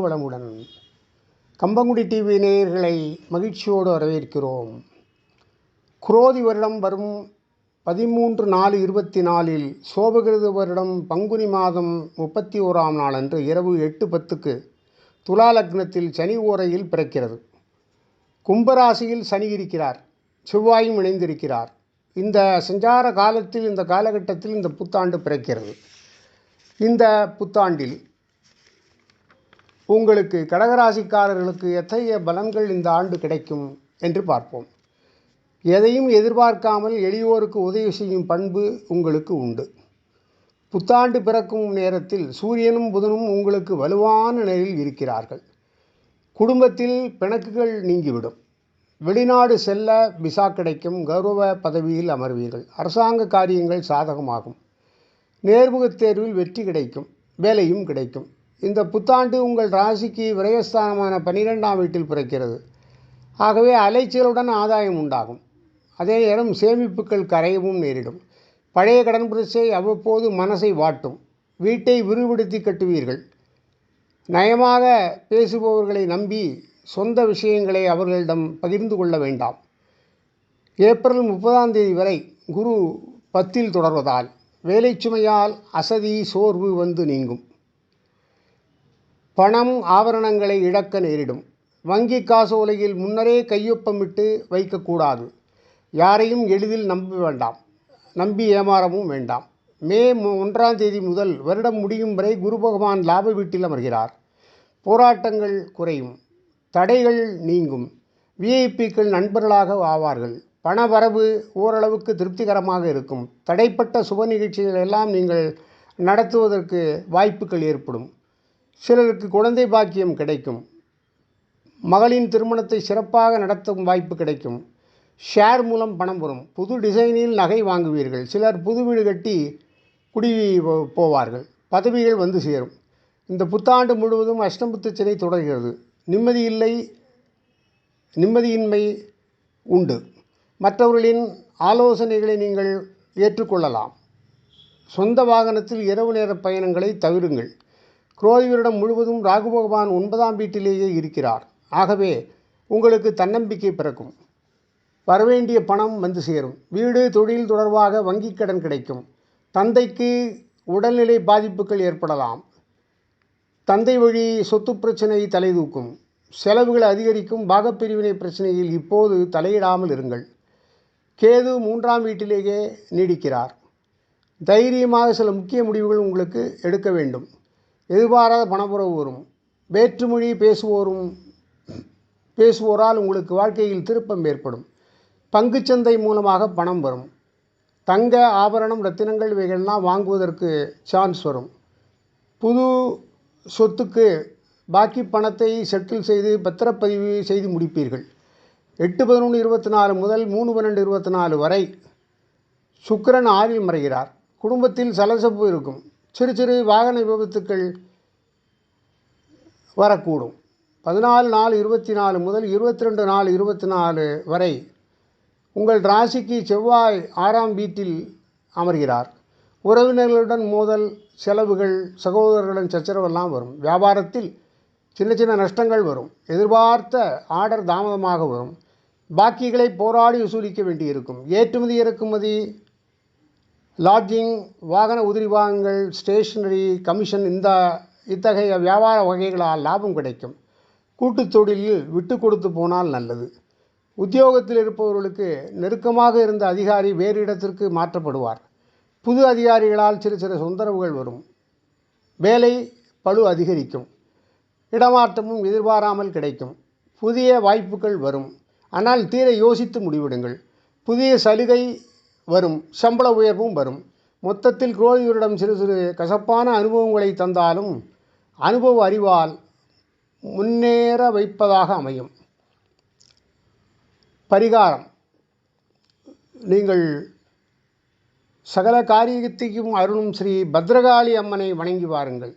வாழ்க வளமுடன் கம்பங்குடி டிவி நேயர்களை மகிழ்ச்சியோடு வரவேற்கிறோம். குரோதி வருடம் வரும் பதிமூன்று நாலு இருபத்தி நாலில் சோபகிருத வருடம் பங்குனி மாதம் முப்பத்தி ஓராம் நாள் அன்று இரவு எட்டு பத்துக்கு துலா லக்னத்தில் சனி ஓரையில் பிறக்கிறது. கும்பராசியில் சனி இருக்கிறார். செவ்வாயும் இணைந்திருக்கிறார். இந்த சஞ்சார காலத்தில் இந்த காலகட்டத்தில் இந்த புத்தாண்டு பிறக்கிறது. இந்த புத்தாண்டில் உங்களுக்கு கடகராசிக்காரர்களுக்கு எத்தகைய பலன்கள் இந்த ஆண்டு கிடைக்கும் என்று பார்ப்போம். எதையும் எதிர்பார்க்காமல் எளியோருக்கு உதவி செய்யும் பண்பு உங்களுக்கு உண்டு. புத்தாண்டு பிறக்கும் நேரத்தில் சூரியனும் புதனும் உங்களுக்கு வலுவான நிலையில் இருக்கிறார்கள். குடும்பத்தில் பிணக்குகள் நீங்கிவிடும். வெளிநாடு செல்ல விசா கிடைக்கும். கௌரவ பதவியில் அமர்வீர்கள். அரசாங்க காரியங்கள் சாதகமாகும். நேர்முகத் தேர்வில் வெற்றி கிடைக்கும். வேலையும் கிடைக்கும். இந்த புத்தாண்டு உங்கள் ராசிக்கு விரயஸ்தானமான பன்னிரெண்டாம் வீட்டில் பிறக்கிறது. ஆகவே அலைச்சலுடன் ஆதாயம் உண்டாகும். அதே நேரம் சேமிப்புகள் கரையவும் நேரிடும். பழைய கடன் பிரச்சை அவ்வப்போது மனசை வாட்டும். வீட்டை விரிவுபடுத்தி கட்டுவீர்கள். நயமாக பேசுபவர்களை நம்பி சொந்த விஷயங்களை அவர்களிடம் பகிர்ந்து கொள்ள வேண்டாம். ஏப்ரல் முப்பதாம் தேதி வரை குரு பத்தில் தொடர்வதால் வேலை சுமையால் அசதி சோர்வு வந்து நீங்கும். பணம் ஆபரணங்களை இழக்க நேரிடும். வங்கி காசு உலகில் முன்னரே கையொப்பமிட்டு வைக்கக்கூடாது யாரையும் எளிதில் நம்ப வேண்டாம். நம்பி ஏமாறவும் வேண்டாம். மே ஒன்றாம் தேதி முதல் வருடம் முடியும் வரை குரு பகவான் லாப வீட்டில் அமர்கிறார். போராட்டங்கள் குறையும். தடைகள் நீங்கும். விஐபிக்கள் நண்பர்களாக ஆவார்கள். பணவரவு ஓரளவுக்கு திருப்திகரமாக இருக்கும். தடைப்பட்ட சுப நிகழ்ச்சிகள் எல்லாம் நீங்கள் நடத்துவதற்கு வாய்ப்புகள் ஏற்படும். சிலருக்கு குழந்தை பாக்கியம் கிடைக்கும். மகளின் திருமணத்தை சிறப்பாக நடத்தும் வாய்ப்பு கிடைக்கும். ஷேர் மூலம் பணம் வரும். புது டிசைனில் நகை வாங்குவீர்கள். சிலர் புது வீடு கட்டி குடி போவார்கள். பதவிகள் வந்து சேரும். இந்த புத்தாண்டு முழுவதும் அஷ்டமுத்து சிலை தொடர்கிறது. நிம்மதி இல்லை நிம்மதியின்மை உண்டு. மற்றவர்களின் ஆலோசனைகளை நீங்கள் ஏற்றுக்கொள்ளலாம். சொந்த வாகனத்தில் இரவு நேர பயணங்களை தவிருங்கள். குரோதிவரிடம் முழுவதும் ராகு பகவான் ஒன்பதாம் வீட்டிலேயே இருக்கிறார். ஆகவே உங்களுக்கு தன்னம்பிக்கை பிறக்கும். வரவேண்டிய பணம் வந்து சேரும். வீடு தொழில் தொடர்பாக வங்கிக் கடன் கிடைக்கும். தந்தைக்கு உடல்நிலை பாதிப்புகள் ஏற்படலாம். தந்தை வழி சொத்து பிரச்சனை தலைதூக்கும். செலவுகள் அதிகரிக்கும். பாகப்பிரிவினை பிரச்சனையில் இப்போது தலையிடாமல் இருங்கள். கேது மூன்றாம் வீட்டிலேயே நீடிக்கிறார். தைரியமாக சில முக்கிய முடிவுகள் உங்களுக்கு எடுக்க வேண்டும். எதிர்பாராத பணப்புறவு வரும். வேற்றுமொழி பேசுவோரும் பேசுவோரால் உங்களுக்கு வாழ்க்கையில் திருப்பம் ஏற்படும். பங்குச்சந்தை மூலமாக பணம் வரும். தங்க ஆபரணம் ரத்தினங்கள் இவைகள்லாம் வாங்குவதற்கு சான்ஸ் வரும். புது சொத்துக்கு பாக்கி பணத்தை செட்டில் செய்து பத்திரப்பதிவு செய்து முடிப்பீர்கள். எட்டு பதினொன்று இருபத்தி நாலு முதல் மூணு பன்னெண்டு இருபத்தி நாலு வரை சுக்கரன் ஆறில் மறைகிறார். குடும்பத்தில் சலசப்பு இருக்கும். சிறு சிறு வாகன விபத்துக்கள் வரக்கூடும். பதினாலு நாலு இருபத்தி நாலு முதல் இருபத்தி ரெண்டு நாலு இருபத்தி நாலு வரை உங்கள் ராசிக்கு செவ்வாய் ஆறாம் வீட்டில் அமர்கிறார். உறவினர்களுடன் மோதல் செலவுகள் சகோதரர்களுடன் சச்சரவெல்லாம் வரும். வியாபாரத்தில் சின்ன சின்ன நஷ்டங்கள் வரும். எதிர்பார்த்த ஆர்டர் தாமதமாக வரும். பாக்கிகளை போராடி வசூலிக்க வேண்டியிருக்கும். ஏற்றுமதி இறக்குமதி லாட்ஜிங் வாகன உதிரி வாகனங்கள் ஸ்டேஷனரி கமிஷன் இந்த இத்தகைய வியாபார வகைகளால் லாபம் கிடைக்கும். கூட்டுத் தொழிலில் விட்டு கொடுத்து போனால் நல்லது. உத்தியோகத்தில் இருப்பவர்களுக்கு நெருக்கமாக இருந்த அதிகாரி வேறு இடத்திற்கு மாற்றப்படுவார். புது அதிகாரிகளால் சிறு சிறு தொந்தரவுகள் வரும். வேலை பளு அதிகரிக்கும். இடமாற்றமும் எதிர்பாராமல் கிடைக்கும். புதிய வாய்ப்புகள் வரும். ஆனால் தீர யோசித்து முடிவிடுங்கள். புதிய சலுகை வரும். சம்பள உயர்வும் வரும். மொத்தத்தில் குரோதியரிடம் சிறு சிறு கசப்பான அனுபவங்களை தந்தாலும் அனுபவ அறிவால் முன்னேற வைப்பதாக அமையும். பரிகாரம். நீங்கள் சகல காரியத்தையும் அருளும் ஸ்ரீ பத்ரகாளி அம்மனை வணங்கி வாருங்கள்.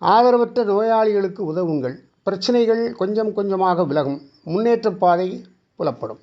ஆதரவற்ற நோயாளிகளுக்கு உதவுங்கள். பிரச்சனைகள் கொஞ்சம் கொஞ்சமாக விலகும். முன்னேற்ற பாதை புலப்படும்.